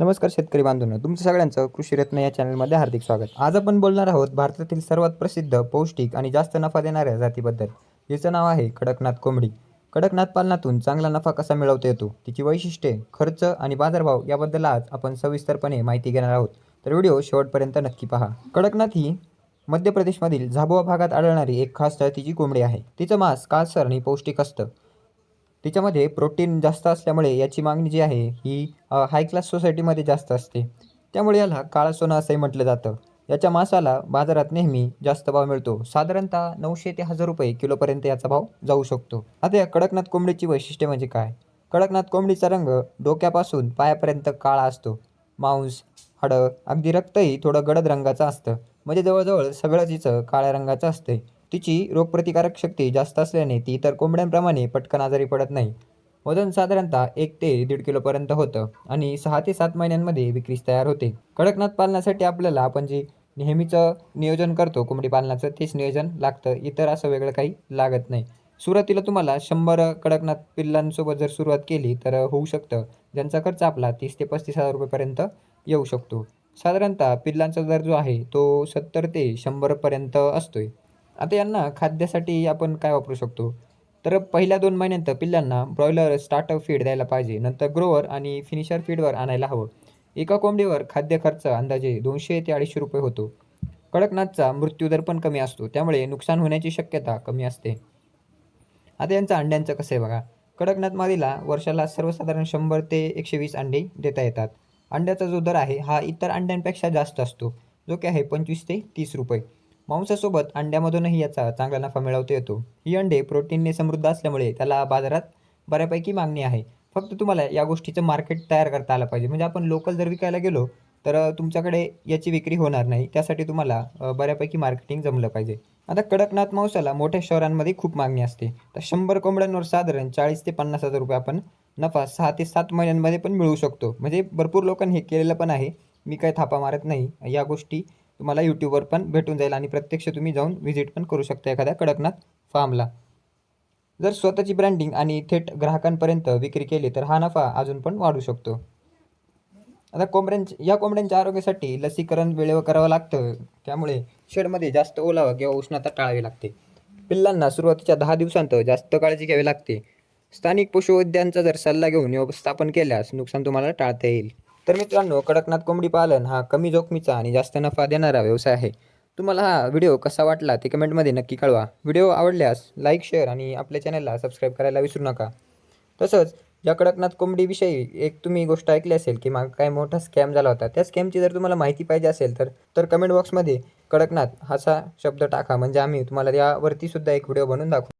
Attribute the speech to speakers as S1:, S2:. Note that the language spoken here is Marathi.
S1: नमस्कार शेतकरी बांधवांनो तुमचं सगळ्यांचं कृषी रत्न या चॅनलमध्ये हार्दिक स्वागत. आज आपण बोलणार आहोत भारतातील सर्वात प्रसिद्ध पौष्टिक आणि जास्त नफा देणाऱ्या जातीबद्दल. जिचं नाव आहे कडकनाथ कोंबडी. कडकनाथ पालनातून चांगला नफा कसा मिळवता येतो? तिची वैशिष्ट्ये खर्च आणि बाजारभाव याबद्दल आज आपण सविस्तरपणे माहिती घेणार आहोत. तर व्हिडिओ शेवटपर्यंत नक्की पहा. कडकनाथ ही मध्य प्रदेशमधील झाबुआ भागात आढळणारी एक खास जातीची कोंबडी आहे. तिचं मांस काळसर आणि पौष्टिक असतं. तिच्यामध्ये प्रोटीन जास्त असल्यामुळे याची मागणी जी आहे ही हाय क्लास सोसायटीमध्ये जास्त असते. त्यामुळे याला काळा सोनं असंही म्हटलं जातं. याच्या मांसाला बाजारात नेहमी जास्त भाव मिळतो. साधारणतः नऊशे ते हजार रुपये किलोपर्यंत याचा भाव जाऊ शकतो. आता या कडकनाथ कोंबडीची वैशिष्ट्ये म्हणजे काय? कडकनाथ कोंबडीचा रंग डोक्यापासून पायापर्यंत काळा असतो. मांस हाडं अगदी रक्तही थोडं गडद रंगाचं असतं. म्हणजे जवळजवळ सगळं तिचं काळ्या रंगाचं असते तिची रोगप्रतिकारक शक्ती जास्त असल्याने ती इतर कोंबड्यांप्रमाणे पटकन आजारी पडत नाही. वजन साधारणतः एक ते दीड किलोपर्यंत होतं आणि सहा ते सात महिन्यांमध्ये विक्रीस तयार होते. कडकनाथ पालनासाठी आपल्याला आपण जे नेहमीचं नियोजन करतो कोंबडी पालनाचं तेच नियोजन लागतं. इतर असं वेगळं काही लागत नाही. सुरुवातीला तुम्हाला शंभर कडकनाथ पिल्लांसोबत जर सुरुवात केली तर होऊ शकतं. ज्यांचा खर्च आपला तीस ते पस्तीस हजार रुपयेपर्यंत येऊ शकतो. साधारणतः पिल्लांचा दर जो आहे तो सत्तर ते शंभरपर्यंत असतोय. आता यांना खाद्यासाठी आपण काय वापरू शकतो? तर पहिल्या दोन महिन्यांत पिल्लांना ब्रॉयलर स्टार्टअप फीड द्यायला पाहिजे नंतर ग्रोवर आणि फिनिशर फीडवर आणायला हवं. एका कोंबडीवर खाद्य खर्च अंदाजे दोनशे ते अडीचशे रुपये होतो. कडकनाथचा मृत्यूदर पण कमी असतो त्यामुळे नुकसान होण्याची शक्यता कमी असते. आता यांचं अंड्यांचं कसं आहे बघा? कडकनाथ मादीला वर्षाला सर्वसाधारण शंभर ते एकशे वीस अंडे देता येतात. अंड्याचा जो दर आहे हा इतर अंड्यांपेक्षा जास्त असतो जो की आहे पंचवीस ते तीस रुपये. मांसासोबत अंड्यामधूनही याचा चांगला नफा मिळवता येतो. ही अंडे प्रोटीनने समृद्ध असल्यामुळे त्याला बाजारात बऱ्यापैकी मागणी आहे. फक्त तुम्हाला या गोष्टीचं मार्केट तयार करता आलं पाहिजे. म्हणजे आपण लोकल जर विकायला गेलो तर तुमच्याकडे याची विक्री होणार नाही. त्यासाठी तुम्हाला बऱ्यापैकी मार्केटिंग जमलं पाहिजे. आता कडकनाथ मांसाला मोठ्या शहरांमध्ये खूप मागणी असते. तर शंभर कोंबड्यांवर साधारण चाळीस ते पन्नास हजार रुपये आपण नफा सहा ते सात महिन्यांमध्ये पण मिळू शकतो. म्हणजे भरपूर लोकांनी हे केलेलं पण आहे. मी काय थापा मारत नाही. या गोष्टी तुम्हाला यूट्यूबवर पण भेटून जाईल आणि प्रत्यक्ष तुम्ही जाऊन व्हिजिट पण करू शकता एखाद्या कडकनाथ फार्मला जर स्वतःची ब्रँडिंग आणि थेट ग्राहकांपर्यंत विक्री केली तर हा नफा अजून पण वाढू शकतो. आता कोंबड्यांच्या या कोंबड्यांच्या आरोग्यासाठी लसीकरण वेळेवर करावं लागतं. त्यामुळे शेडमध्ये जास्त ओलावा किंवा उष्णता टाळावी लागते. पिल्लांना सुरुवातीच्या दहा दिवसांत जास्त काळजी घ्यावी लागते. स्थानिक पशुवैद्यांचा जर सल्ला घेऊन व्यवस्थापन केल्यास नुकसान तुम्हाला टाळता येईल. तर मित्रांनो कडकनाथ कोंबडी पालन हा कमी जोखमीचा आणि जास्त नफा देणारा व्यवसाय आहे. तुम्हाला हा व्हिडिओ कसा वाटला ते कमेंटमध्ये नक्की कळवा. व्हिडिओ आवडल्यास लाईक शेअर आणि आपल्या चॅनलला सबस्क्राईब करायला विसरू नका. तसंच या कडकनाथ कोंबडीविषयी एक तुम्ही गोष्ट ऐकली असेल की मग काय मोठा स्कॅम झाला होता त्या स्कॅमची जर तुम्हाला माहिती पाहिजे असेल तर तर कमेंट बॉक्समध्ये कडकनाथ असा शब्द टाका. म्हणजे आम्ही तुम्हाला यावरतीसुद्धा एक व्हिडिओ बनवून दाखवू.